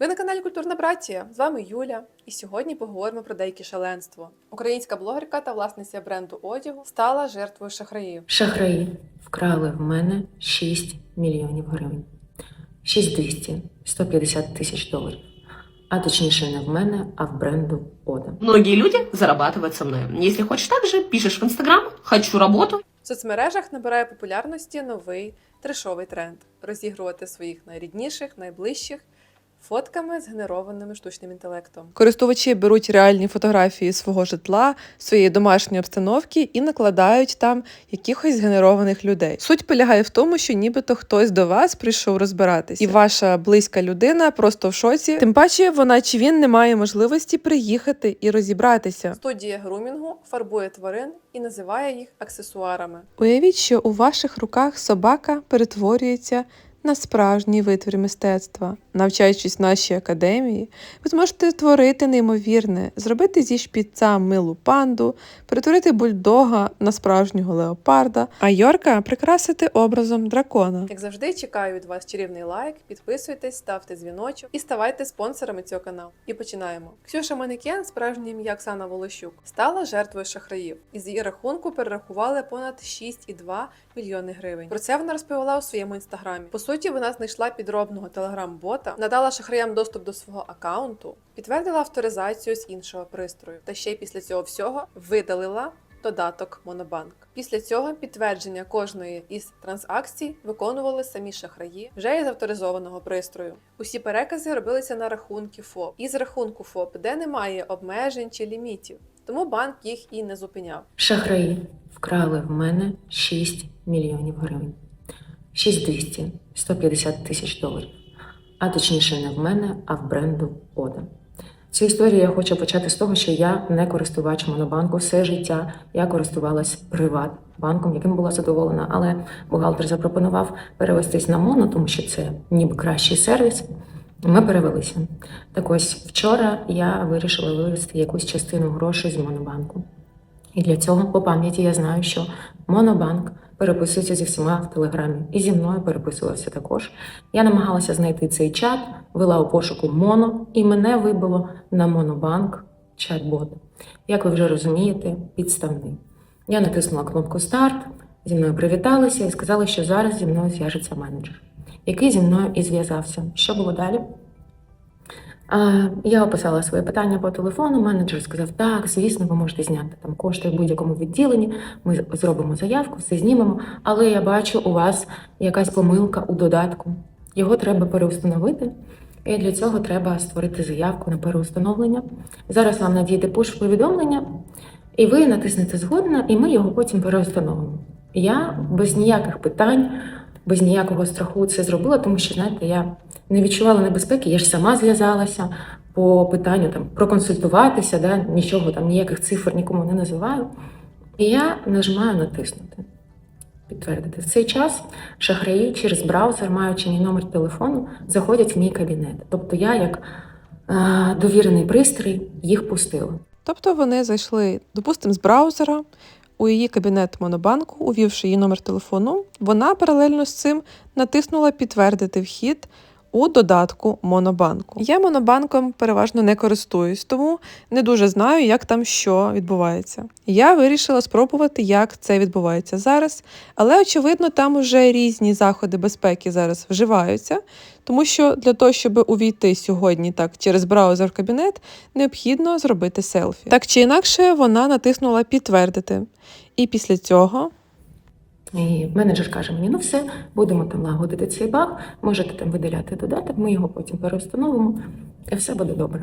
Ви на каналі Культурна Братія. З вами Юля. І сьогодні поговоримо про деякі шаленство. Українська блогерка та власниця бренду одягу стала жертвою шахраїв. Шахраї вкрали в мене 6 мільйонів гривень. 6200, 150 тисяч доларів. А точніше не в мене, а в бренду Ода. Многие люди зарабатывают со мной. Если хочешь так же, пишешь в Инстаграм «хочу работу», В соцмережах набирає популярності новий трешовий тренд розігрувати своїх найрідніших, найближчих фотками, згенерованими штучним інтелектом. Користувачі беруть реальні фотографії свого житла, своєї домашньої обстановки і накладають там якихось згенерованих людей. Суть полягає в тому, що нібито хтось до вас прийшов розбиратися, і ваша близька людина просто в шоці. Тим паче, вона чи він не має можливості приїхати і розібратися. Студія грумінгу фарбує тварин і називає їх аксесуарами. Уявіть, що у ваших руках собака перетворюється на справжній витвір мистецтва. Навчаючись в нашій академії, ви зможете творити неймовірне, зробити зі шпіца милу панду, перетворити бульдога на справжнього леопарда, а Йорка прикрасити образом дракона. Як завжди, чекаю від вас чарівний лайк, підписуйтесь, ставте дзвіночок і ставайте спонсорами цього каналу. І починаємо. Ксюша Манекен, справжнє ім'я Оксана Волощук, стала жертвою шахраїв. Із її рахунку перерахували понад 6,2 мільйони гривень. Про це вона розповіла у своєму інстаграмі. По суті, вона знайшла підробного телеграм-бота, надала шахраям доступ до свого акаунту, підтвердила авторизацію з іншого пристрою, та ще й після цього всього видалила. Додаток Монобанк. Після цього підтвердження кожної із транзакцій виконували самі шахраї вже із авторизованого пристрою. Усі перекази робилися на рахунки ФОП. Із рахунку ФОП, де немає обмежень чи лімітів, тому банк їх і не зупиняв. Шахраї вкрали в мене 6 мільйонів гривень. 6200, 150 тисяч доларів. А точніше не в мене, а в бренду Ода. Цю історію я хочу почати з того, що я не користувач монобанку все життя. Я користувалась приватбанком, яким була задоволена, але бухгалтер запропонував перевестись на моно, тому що це ніби кращий сервіс. Ми перевелися. Так ось вчора я вирішила вивести якусь частину грошей з монобанку. І для цього по пам'яті я знаю, що монобанк переписується зі всіма в телеграмі, і зі мною переписувався також. Я намагалася знайти цей чат, вела у пошуку моно, і мене вибило на монобанк чат-бот. Як ви вже розумієте, підставний. Я натиснула кнопку старт, зі мною привіталися і сказали, що зараз зі мною зв'яжеться менеджер, який зі мною і зв'язався. Що було далі? Я описала своє питання по телефону. Менеджер сказав: так, звісно, ви можете зняти там кошти в будь-якому відділенні. Ми зробимо заявку, все знімемо. Але я бачу, у вас якась помилка у додатку. Його треба переустановити. І для цього треба створити заявку на переустановлення. Зараз вам надійде пуш повідомлення, і ви натиснете згодна, і ми його потім переустановимо. Я без ніяких питань, без ніякого страху це зробила, тому що, знаєте, я не відчувала небезпеки, я ж сама зв'язалася по питанню там проконсультуватися, да, нічого там, ніяких цифр нікому не називаю. І я нажимаю натиснути. Підтвердити. В цей час шахраї через браузер, маючи мій номер телефону, заходять в мій кабінет. Тобто я, як е, довірений пристрій, їх пустила. Тобто вони зайшли, допустимо, з браузера у її кабінет Монобанку, увівши її номер телефону, вона паралельно з цим натиснула підтвердити вхід у додатку Монобанку. Я монобанком переважно не користуюсь, тому не дуже знаю, як там що відбувається. Я вирішила спробувати, як це відбувається зараз, але очевидно, там уже різні заходи безпеки зараз вживаються, тому що для того, щоб увійти сьогодні так через браузер в кабінет, необхідно зробити селфі. Так чи інакше, вона натиснула підтвердити. І після цього І менеджер каже мені: ну все, будемо там лагодити цей баг, можете там видаляти додаток, ми його потім переустановимо, і все буде добре.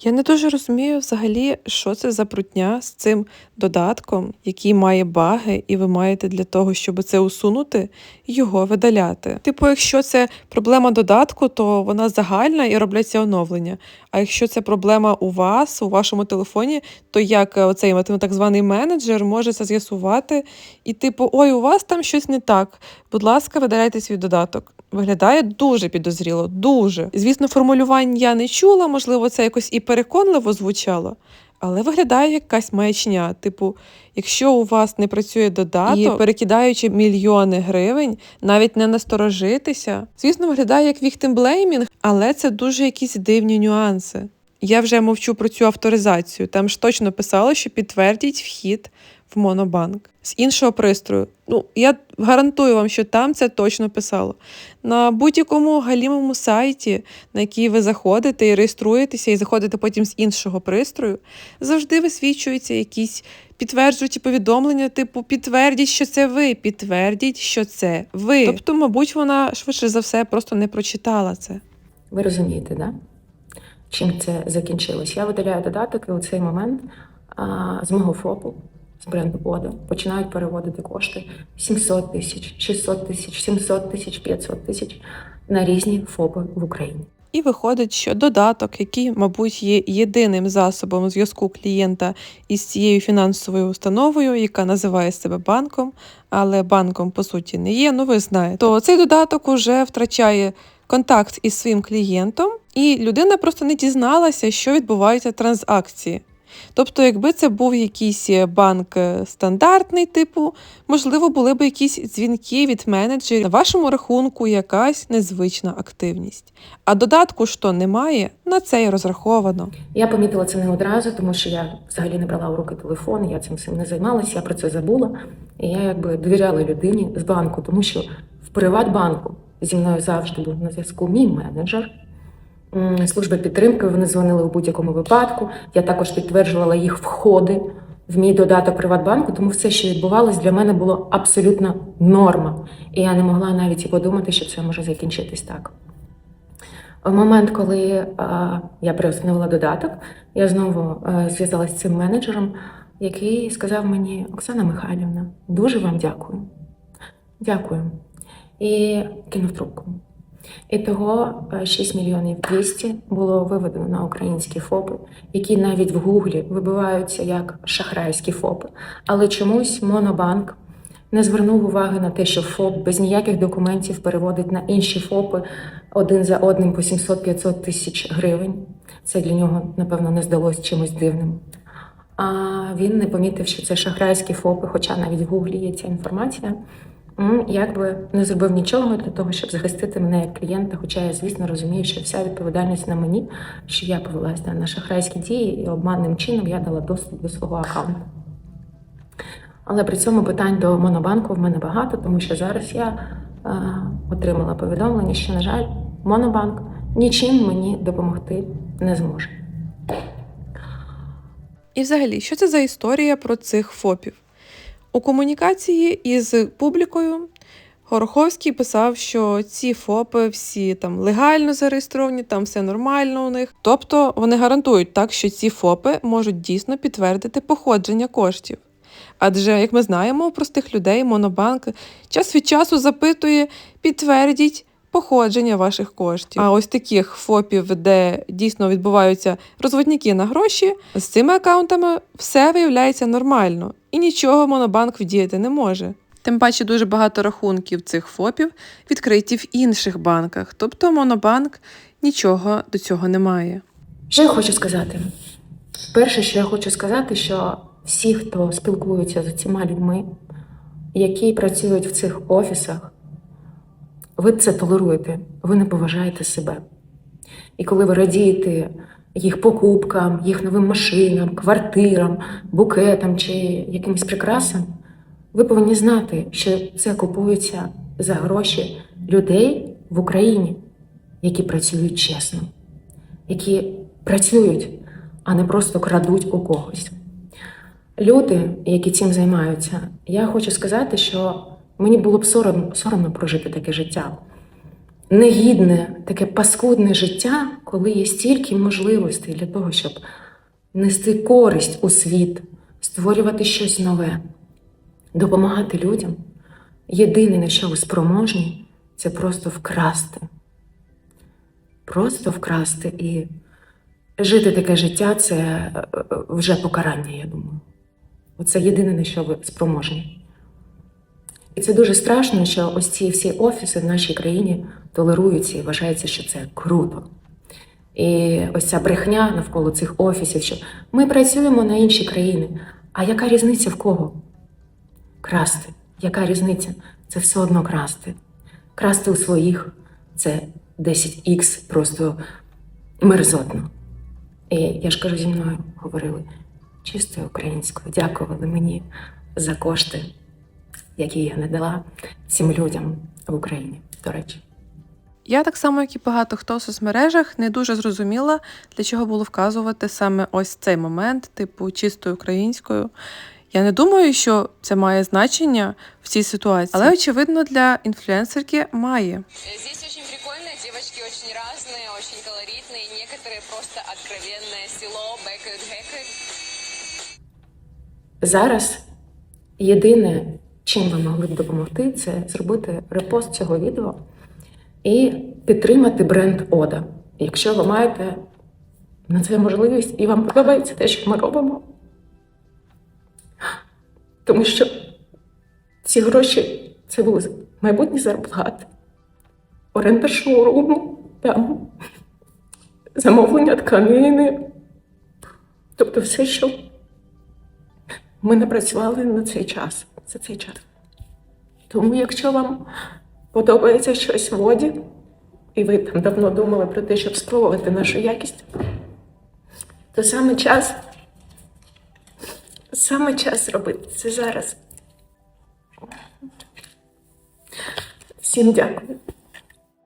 Я не дуже розумію взагалі, що це за прутня з цим додатком, який має баги, і ви маєте для того, щоб це усунути, його видаляти. Типу, якщо це проблема додатку, то вона загальна і робляться оновлення. А якщо це проблема у вас, у вашому телефоні, то як е, оцей так званий менеджер може це з'ясувати і, типу, ой, у вас там щось не так. Будь ласка, видаляйте свій додаток. Виглядає дуже підозріло, дуже. Звісно, формулювань я не чула, можливо, це якось і переконливо звучало. Але виглядає якась маячня. Типу, якщо у вас не працює додаток, і перекидаючи мільйони гривень, навіть не насторожитися. Звісно, виглядає як віктимблеймінг, але це дуже якісь дивні нюанси. Я вже мовчу про цю авторизацію. Там ж точно писало, що підтвердіть вхід в монобанк з іншого пристрою. Ну, я гарантую вам, що там це точно писало. На будь-якому галімому сайті, на який ви заходите і реєструєтеся, і заходите потім з іншого пристрою, завжди висвічуються якісь підтверджуючі повідомлення, типу підтвердіть, що це ви, підтвердіть, що це ви. Тобто, мабуть, вона швидше за все просто не прочитала це. Ви розумієте, да? чим це закінчилось? Я видаляю додаток, і у цей момент а, з мого ФОПу, з бренду Ода, починають переводити кошти 700 тисяч, 600 тисяч, 700 тисяч, 500 тисяч на різні ФОПи в Україні. І виходить, що додаток, який, мабуть, є єдиним засобом зв'язку клієнта із цією фінансовою установою, яка називає себе банком, але банком по суті не є, ну ви знаєте, то цей додаток уже втрачає контакт із своїм клієнтом, і людина просто не дізналася, що відбуваються транзакції. Тобто, якби це був якийсь банк е, стандартний типу, можливо, були б якісь дзвінки від менеджерів на вашому рахунку, якась незвична активність. А додатку, що немає, на це й розраховано. Я помітила це не одразу, тому що я взагалі не брала у руки телефон, я цим всім не займалася, я про це забула. І я якби довіряла людині з банку, тому що в Приватбанку зі мною завжди був на зв'язку мій менеджер. М, Служба підтримки вони дзвонили у будь-якому випадку. Я також підтверджувала їх входи в мій додаток Приватбанку, тому все, що відбувалось, для мене було абсолютно норма. І я не могла навіть і подумати, що це може закінчитись так. В момент, коли а, я переустановила додаток, я знову е, зв'язалася з цим менеджером, який сказав мені: Оксана Михайлівна, дуже вам дякую. Дякую. І кинув трубку. І того е, 6 мільйонів 200 було виведено на українські ФОПи, які навіть в Гуглі вибиваються як шахрайські ФОПи. Але чомусь Монобанк не звернув уваги на те, що ФОП без ніяких документів переводить на інші ФОПи один за одним по 700-500 тисяч гривень. Це для нього, напевно, не здалось чимось дивним. А він не помітив, що це шахрайські ФОПи, хоча навіть в Гуглі є ця інформація. М, Якби не зробив нічого для того, щоб захистити мене як клієнта, хоча я, звісно, розумію, що вся відповідальність на мені, що я повелася на шахрайські дії і обманним чином я дала доступ до свого аккаунту. Але при цьому питань до Монобанку в мене багато, тому що зараз я е, отримала повідомлення, що, на жаль, Монобанк нічим мені допомогти не зможе. І взагалі, що це за історія про цих ФОПів? У комунікації із публікою Гороховський писав, що ці ФОПи всі там легально зареєстровані, там все нормально у них. Тобто вони гарантують так, що ці ФОПи можуть дійсно підтвердити походження коштів. Адже, як ми знаємо, у простих людей Монобанк час від часу запитує, підтвердіть походження ваших коштів. А ось таких ФОПів, де дійсно відбуваються розводники на гроші, з цими акаунтами все виявляється нормально, і нічого Монобанк вдіяти не може. Тим паче дуже багато рахунків цих ФОПів відкриті в інших банках, тобто Монобанк нічого до цього не має. Що я хочу сказати? Перше, що я хочу сказати, що всі, хто спілкуються з цими людьми, які працюють в цих офісах, ви це толеруєте, ви не поважаєте себе. І коли ви радієте їх покупкам, їх новим машинам, квартирам, букетам чи якимось прикрасам, ви повинні знати, що це купується за гроші людей в Україні, які працюють чесно які працюють, а не просто крадуть у когось. Люди, які цим займаються, я хочу сказати, що мені було б соромно, соромно прожити таке життя. Негідне, таке паскудне життя, коли є стільки можливостей для того, щоб нести користь у світ, створювати щось нове, допомагати людям. Єдине, на що ви спроможні, це просто вкрасти просто вкрасти і жити таке життя це е, е, вже покарання, я думаю. Оце єдине, на що ви спроможні. І це дуже страшно, що ось ці всі офіси в нашій країні толеруються і вважається, що це круто. І ось ця брехня навколо цих офісів, що ми працюємо на інші країни. А яка різниця в кого? Красти. Яка різниця? Це все одно красти. Красти у своїх це 10х просто мерзотно. І я ж кажу, зі мною говорили чистою українською, дякували мені за кошти, які я не дала цим людям в Україні, до речі. Я так само, як і багато хто в соцмережах, не дуже зрозуміла, для чого було вказувати саме ось цей момент, типу чистою українською. Я не думаю, що це має значення в цій ситуації, але очевидно для інфлюенсерки має. Здесь очень прикольно, девочки очень разные, очень колоритные, некоторые просто откровенное село, бэкают, гэкают. Зараз єдине, чим ви могли б допомогти, це зробити репост цього відео і підтримати бренд Ода. Якщо ви маєте на це можливість і вам подобається те, що ми робимо. Тому що ці гроші це були майбутні зарплати, оренда шоуруму, там, замовлення тканини. Тобто все, що ми напрацювали на цей час, за цей час. Тому, якщо вам подобається щось в воді, і ви там давно думали про те, щоб спробувати нашу якість, то саме час, саме час зробити це зараз. Всім дякую.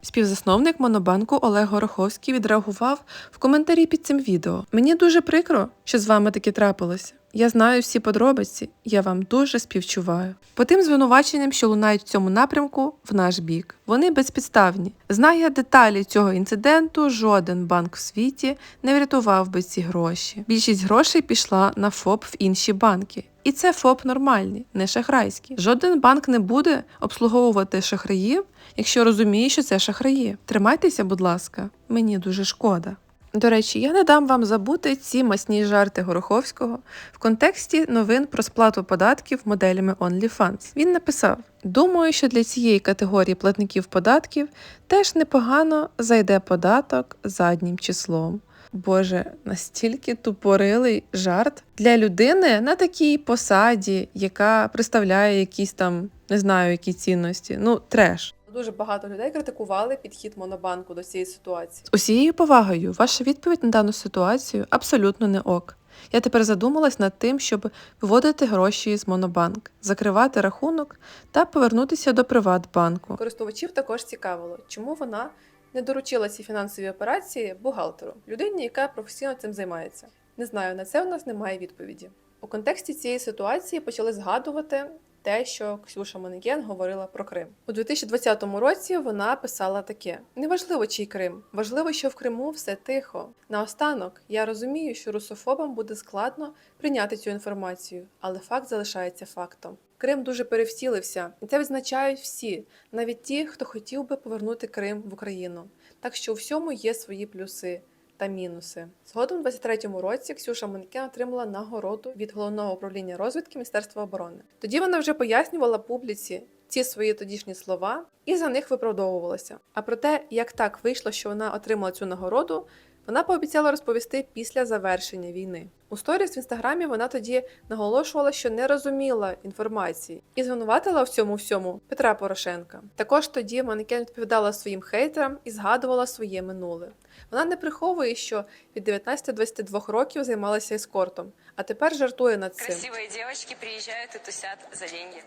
Співзасновник Монобанку Олег Гороховський відреагував в коментарі під цим відео. Мені дуже прикро, що з вами таке трапилося. Я знаю всі подробиці, я вам дуже співчуваю. По тим звинуваченням, що лунають в цьому напрямку, в наш бік. Вони безпідставні. Знає деталі цього інциденту, жоден банк в світі не врятував би ці гроші. Більшість грошей пішла на ФОП в інші банки. І це ФОП нормальні, не шахрайські. Жоден банк не буде обслуговувати шахраїв, якщо розуміє, що це шахраї. Тримайтеся, будь ласка, мені дуже шкода. До речі, я не дам вам забути ці масні жарти Гороховського в контексті новин про сплату податків моделями OnlyFans. Він написав: Думаю, що для цієї категорії платників податків теж непогано зайде податок заднім числом. Боже, настільки тупорилий жарт для людини на такій посаді, яка представляє якісь там не знаю, які цінності. Ну, треш. Дуже багато людей критикували підхід монобанку до цієї ситуації. З усією повагою, ваша відповідь на дану ситуацію абсолютно не ок. Я тепер задумалась над тим, щоб виводити гроші з Монобанк, закривати рахунок та повернутися до Приватбанку. Користувачів також цікавило, чому вона не доручила ці фінансові операції бухгалтеру, людині, яка професійно цим займається. Не знаю, на це у нас немає відповіді. У контексті цієї ситуації почали згадувати те, що Ксюша Манекен говорила про Крим. У 2020 році вона писала таке: неважливо, чий Крим, важливо, що в Криму все тихо. Наостанок, я розумію, що русофобам буде складно прийняти цю інформацію, але факт залишається фактом. Крим дуже перевтілився, і це відзначають всі, навіть ті, хто хотів би повернути Крим в Україну. Так що у всьому є свої плюси та мінуси. Згодом у 23-му році Ксюша Манекен отримала нагороду від головного управління розвідки Міністерства оборони. Тоді вона вже пояснювала публіці ці свої тодішні слова і за них виправдовувалася. А про те, як так вийшло, що вона отримала цю нагороду, вона пообіцяла розповісти після завершення війни. У сторіс в інстаграмі вона тоді наголошувала, що не розуміла інформації і звинуватила в цьому всьому Петра Порошенка. Також тоді манекен відповідала своїм хейтерам і згадувала своє минуле. Вона не приховує, що від 19-22 років займалася ескортом, а тепер жартує над цим. Красивые девочки приезжают и тусят за деньги.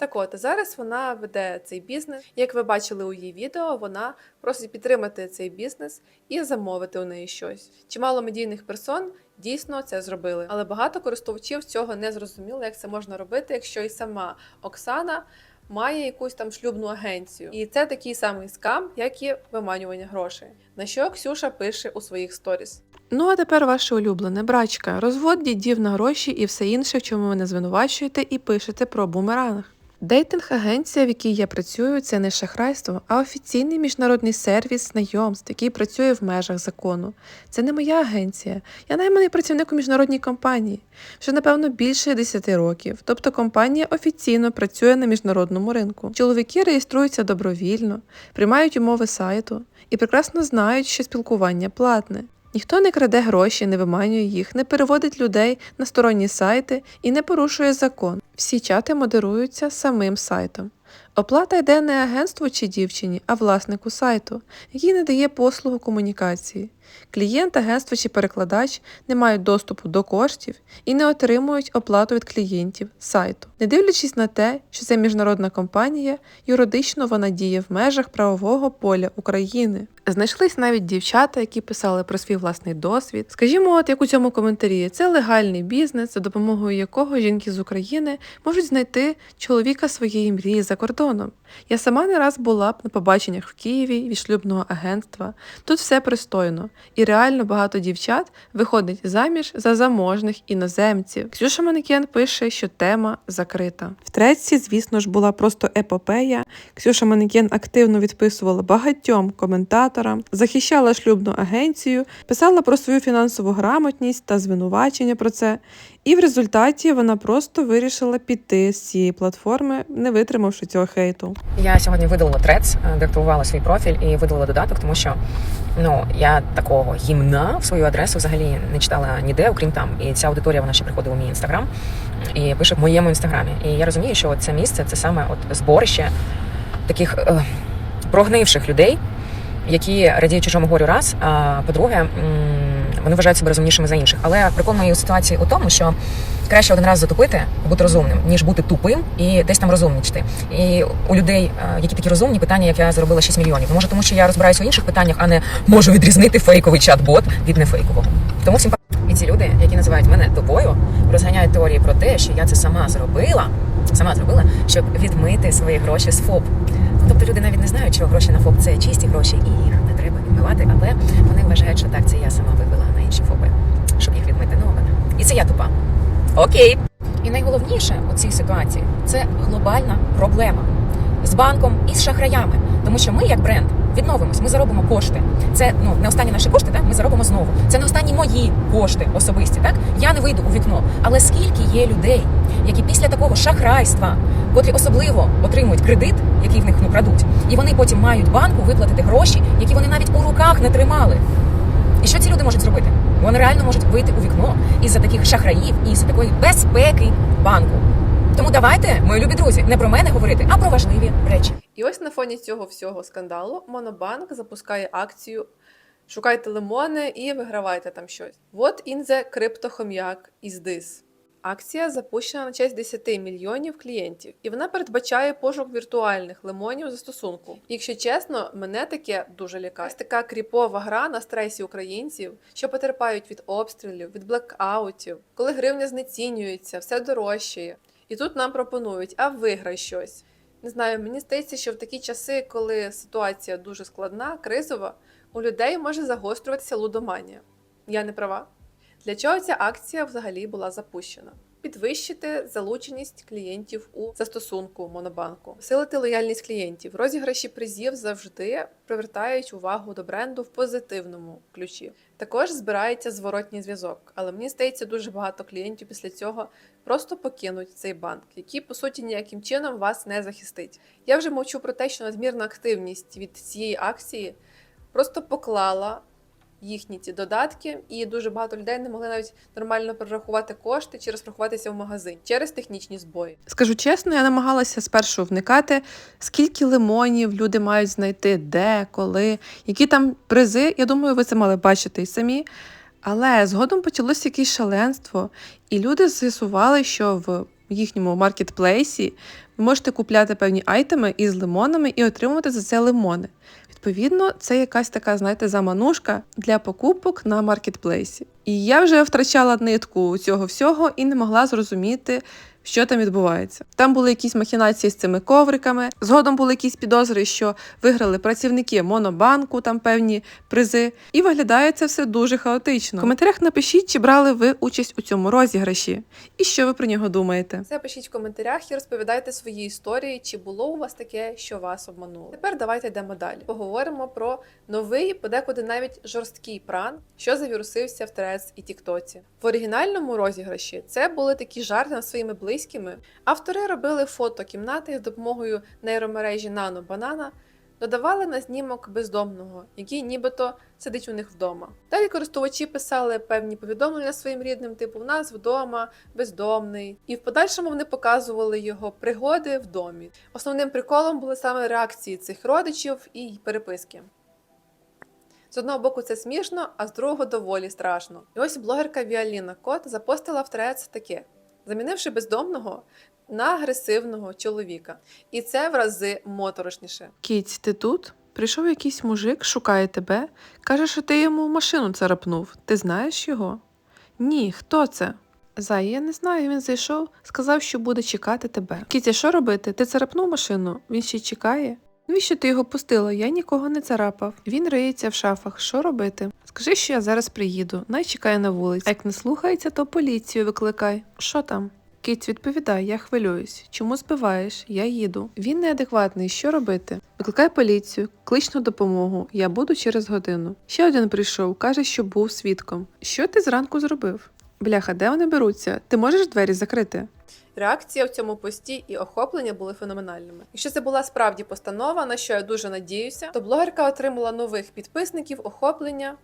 Так от, зараз вона веде цей бізнес. Як ви бачили у її відео, вона просить підтримати цей бізнес і замовити у неї щось. Чимало медійних персон дійсно це зробили, але багато користувачів цього не зрозуміли, як це можна робити, якщо і сама Оксана має якусь там шлюбну агенцію. І це такий самий скам, як і виманювання грошей. На що Ксюша пише у своїх сторіс. Ну а тепер ваше улюблене брачка. Розвод дідів на гроші і все інше, в чому ви не звинувачуєте і пишете про бумеранг. Дейтинг-агенція, в якій я працюю, це не шахрайство, а офіційний міжнародний сервіс знайомств, який працює в межах закону. Це не моя агенція. Я найманий працівник у міжнародній компанії. Вже напевно більше 10 років. Тобто компанія офіційно працює на міжнародному ринку. Чоловіки реєструються добровільно, приймають умови сайту і прекрасно знають, що спілкування платне. Ніхто не краде гроші, не виманює їх, не переводить людей на сторонні сайти і не порушує закон. Всі чати модеруються самим сайтом. Оплата йде не агентству чи дівчині, а власнику сайту, який надає послугу комунікації. Клієнт, агентство чи перекладач не мають доступу до коштів і не отримують оплату від клієнтів сайту. Не дивлячись на те, що це міжнародна компанія, юридично вона діє в межах правового поля України. Знайшлись навіть дівчата, які писали про свій власний досвід. Скажімо, от як у цьому коментарі, це легальний бізнес, за допомогою якого жінки з України можуть знайти чоловіка своєї мрії за кордоном. Я сама не раз була б на побаченнях в Києві від шлюбного агентства. Тут все пристойно, і реально багато дівчат виходить заміж за заможних іноземців. Ксюша Манекен пише, що тема закрита. В третці, звісно ж, була просто епопея. Ксюша Манекен активно відписувала багатьом коментаторам, захищала шлюбну агенцію, писала про свою фінансову грамотність та звинувачення про це. І в результаті вона просто вирішила піти з цієї платформи, не витримавши цього хейту. Я сьогодні видалила трец, е, деактивувала свій профіль і видалила додаток, тому що ну я такого гімна в свою адресу взагалі не читала ніде, окрім там. І ця аудиторія вона ще приходила у мій інстаграм і пише в моєму інстаграмі. І я розумію, що це місце це саме от зборище таких е, прогнивших людей, які радіють чужому горю раз. А по-друге, вони вважають себе розумнішими за інших. Але прикол моєї ситуації у тому, що краще один раз затупити бути розумним, ніж бути тупим і десь там розумнічити. І у людей, е, які такі розумні, питання, як я заробила 6 мільйонів. Може, тому що я розбираюся у інших питаннях, а не можу відрізнити фейковий чат-бот від нефейкового. Тому всім і ці люди, які називають мене тупою, розганяють теорії про те, що я це сама зробила, сама зробила, щоб відмити свої гроші з ФОП. Тобто люди навіть не знають, що гроші на ФОП це чисті гроші, і їх не треба відмивати, але вони вважають, що так це я сама вивела на інші ФОПи, щоб їх відмити. Ну, і це я тупа. Окей. І найголовніше у цій ситуації це глобальна проблема з банком і з шахраями. Тому що ми, як бренд, відновимось, ми заробимо кошти. Це ну не останні наші кошти, так? ми заробимо знову. Це не останні мої кошти особисті. Так я не вийду у вікно. Але скільки є людей, які після такого шахрайства, котрі особливо отримують кредит, який в них ну крадуть, і вони потім мають банку виплатити гроші, які вони навіть у руках не тримали. І що ці люди можуть зробити? Вони реально можуть вийти у вікно із-за таких шахраїв і із-за такої безпеки банку. Тому давайте, мої любі друзі, не про мене говорити, а про важливі речі. І ось на фоні цього всього скандалу Монобанк запускає акцію Шукайте лимони і вигравайте там щось. What in the криптохом'як is this? Акція запущена на честь 10 мільйонів клієнтів, і вона передбачає пошук віртуальних лимонів застосунку. Якщо чесно, мене таке дуже лякає. Така кріпова гра на стресі українців, що потерпають від обстрілів, від блекаутів, коли гривня знецінюється, все дорожчає. І тут нам пропонують, а виграй щось. Не знаю, мені здається, що в такі часи, коли ситуація дуже складна, кризова, у людей може загострюватися лудоманія. Я не права. Для чого ця акція взагалі була запущена? Підвищити залученість клієнтів у застосунку Монобанку, посилити лояльність клієнтів. Розіграші призів завжди привертають увагу до бренду в позитивному ключі. Також збирається зворотній зв'язок, але мені здається, дуже багато клієнтів після цього просто покинуть цей банк, який по суті ніяким чином вас не захистить. Я вже мовчу про те, що надмірна активність від цієї акції просто поклала їхні ці додатки, і дуже багато людей не могли навіть нормально перерахувати кошти чи розрахуватися в магазин через технічні збої. Скажу чесно, я намагалася спершу вникати, скільки лимонів люди мають знайти, де, коли, які там призи. Я думаю, ви це мали бачити і самі. Але згодом почалося якесь шаленство, і люди з'ясували, що в їхньому маркетплейсі ви можете купляти певні айтеми із лимонами і отримувати за це лимони. Відповідно, це якась така, знаєте, заманушка для покупок на маркетплейсі. І я вже втрачала нитку цього всього і не могла зрозуміти, що там відбувається. Там були якісь махінації з цими ковриками. Згодом були якісь підозри, що виграли працівники монобанку, там певні призи. І виглядає це все дуже хаотично. В коментарях напишіть, чи брали ви участь у цьому розіграші, і що ви про нього думаєте. Це пишіть в коментарях і розповідайте свої історії, чи було у вас таке, що вас обмануло. Тепер давайте йдемо далі. Поговоримо про новий, подекуди навіть жорсткий пран, що завірусився в Трец і Тіктоці. В оригінальному розіграші це були такі жарти над своїми близькими. Автори робили фото кімнати з допомогою нейромережі Nano Banana, Додавали на знімок бездомного, який нібито сидить у них вдома. Далі користувачі писали певні повідомлення своїм рідним, типу: у нас вдома бездомний, і в подальшому вони показували його пригоди в домі. Основним приколом були саме реакції цих родичів і переписки. З одного боку це смішно, а з другого доволі страшно. І ось блогерка Віаліна Кот запостила в трец таке, замінивши бездомного на агресивного чоловіка. І це в рази моторошніше. Кіць, ти тут? Прийшов якийсь мужик, шукає тебе, каже, що ти йому машину царапнув. Ти знаєш його? Ні, хто це? Зай, я не знаю, він зайшов, сказав, що буде чекати тебе. Кіця, що робити? Ти царапнув машину? Він ще чекає? Навіщо ти його пустила? Я нікого не царапав. Він риється в шафах. Що робити? Скажи, що я зараз приїду, най чекає на вулиці. А як не слухається, то поліцію викликай. Що там? Кіць, відповідай, я хвилююсь. Чому збиваєш? Я їду. Він неадекватний. Що робити? Викликай поліцію, клич на допомогу. Я буду через годину. Ще один прийшов, каже, що був свідком. Що ти зранку зробив? Бляха, де вони беруться? Ти можеш двері закрити? Реакція в цьому пості і охоплення були феноменальними. Якщо це була справді постанова, на що я дуже надіюся, то блогерка отримала нових підписників, охоплення.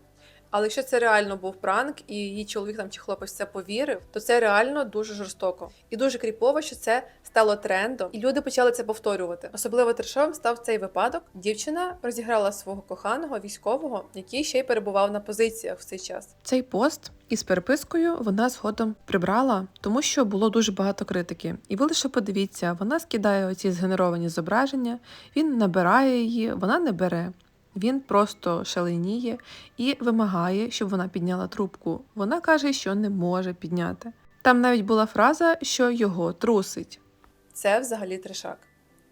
Але якщо це реально був пранк, і її чоловік там чи хлопець це повірив, то це реально дуже жорстоко і дуже кріпово, що це стало трендом, і люди почали це повторювати. Особливо трешовим став цей випадок. Дівчина розіграла свого коханого військового, який ще й перебував на позиціях в цей час. Цей пост із перепискою вона згодом прибрала, тому що було дуже багато критики. І ви лише подивіться, вона скидає оці згенеровані зображення, він набирає її, вона не бере. Він просто шаленіє і вимагає, щоб вона підняла трубку. Вона каже, що не може підняти. Там навіть була фраза, що його трусить. Це взагалі трешак.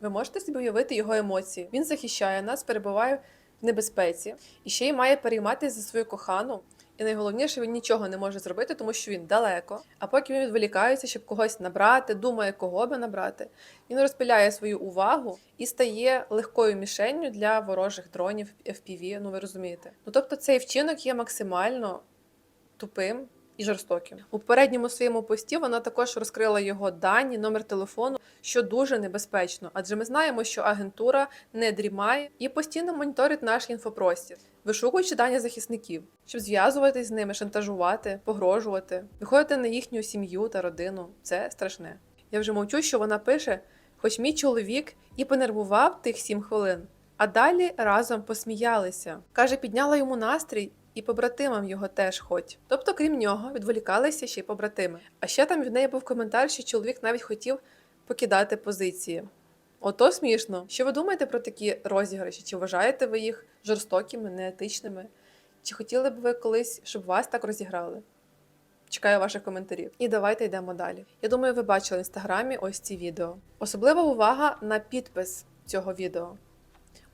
Ви можете собі уявити його емоції. Він захищає нас, перебуває в небезпеці і ще й має перейматися за свою кохану. І найголовніше, він нічого не може зробити, тому що він далеко. А поки він відволікається, щоб когось набрати, думає, кого би набрати, він розпиляє свою увагу і стає легкою мішенню для ворожих дронів FPV, ну ви розумієте. Ну тобто цей вчинок є максимально тупим і жорстоким. У попередньому своєму пості вона також розкрила його дані, номер телефону, що дуже небезпечно, адже ми знаємо, що агентура не дрімає і постійно моніторить наш інфопростір, вишукуючи дані захисників, щоб зв'язуватись з ними, шантажувати, погрожувати, виходити на їхню сім'ю та родину. Це страшне. Я вже мовчу, що вона пише, хоч мій чоловік і понервував тих сім хвилин. А далі разом посміялися. Каже, підняла йому настрій і побратимам його теж хоч. Тобто, крім нього, відволікалися ще й побратими. А ще там від неї був коментар, що чоловік навіть хотів покидати позиції. Ото смішно. Що ви думаєте про такі розіграші? Чи вважаєте ви їх жорстокими, неетичними? Чи хотіли б ви колись, щоб вас так розіграли? Чекаю ваших коментарів. І давайте йдемо далі. Я думаю, ви бачили в інстаграмі ось ці відео. Особлива увага на підпис цього відео.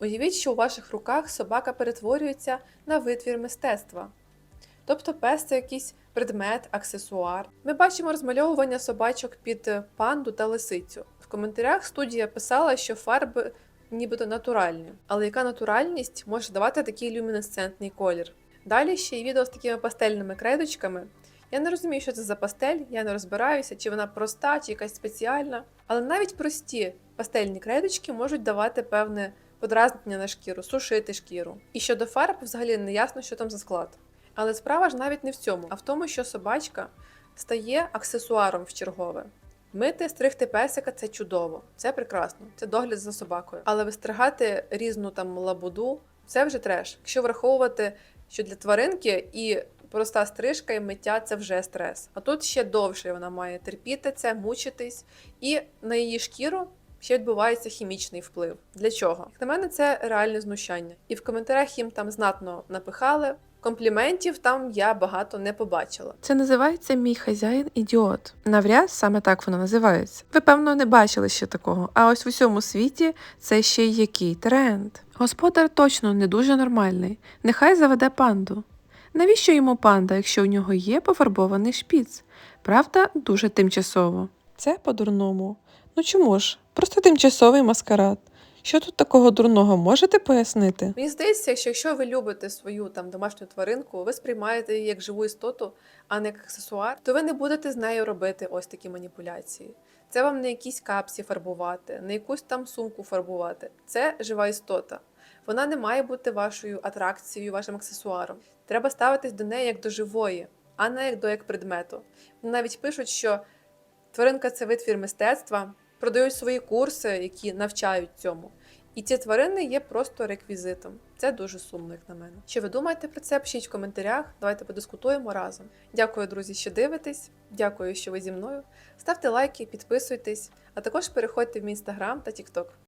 Уявіть, що у ваших руках собака перетворюється на витвір мистецтва. Тобто пес це якийсь предмет, аксесуар. Ми бачимо розмальовування собачок під панду та лисицю. В коментарях студія писала, що фарби нібито натуральні, але яка натуральність може давати такий люмінесцентний колір. Далі ще й відео з такими пастельними кредочками. Я не розумію, що це за пастель, я не розбираюся, чи вона проста, чи якась спеціальна. Але навіть прості пастельні кредочки можуть давати певне подразнення на шкіру, сушити шкіру. І щодо фарб, взагалі не ясно, що там за склад. Але справа ж навіть не в цьому, а в тому, що собачка стає аксесуаром в чергове. Мити, стригти песика це чудово, це прекрасно, це догляд за собакою. Але вистригати різну там лабуду це вже треш. Якщо враховувати, що для тваринки і проста стрижка і миття це вже стрес. А тут ще довше вона має терпіти це, мучитись, і на її шкіру ще відбувається хімічний вплив. Для чого? Як на мене, це реальне знущання. І в коментарях їм там знатно напихали. Компліментів там я багато не побачила. Це називається мій хазяїн ідіот. Навряд саме так воно називається. Ви певно не бачили ще такого. А ось в усьому світі це ще й який тренд. Господар точно не дуже нормальний. Нехай заведе панду. Навіщо йому панда, якщо в нього є пофарбований шпіц? Правда, дуже тимчасово. Це по-дурному. Ну чому ж? Просто тимчасовий маскарад. Що тут такого дурного можете пояснити? Мені здається, що якщо ви любите свою там домашню тваринку, ви сприймаєте її як живу істоту, а не як аксесуар, то ви не будете з нею робити ось такі маніпуляції. Це вам не якісь капсі фарбувати, не якусь там сумку фарбувати. Це жива істота. Вона не має бути вашою атракцією, вашим аксесуаром. Треба ставитись до неї як до живої, а не як до як предмету. Навіть пишуть, що тваринка це витвір мистецтва, продають свої курси, які навчають цьому. І ці тварини є просто реквізитом. Це дуже сумно, як на мене. Що ви думаєте про це? Пишіть в коментарях. Давайте подискутуємо разом. Дякую, друзі, що дивитесь. Дякую, що ви зі мною. Ставте лайки, підписуйтесь, а також переходьте в мій інстаграм та тікток.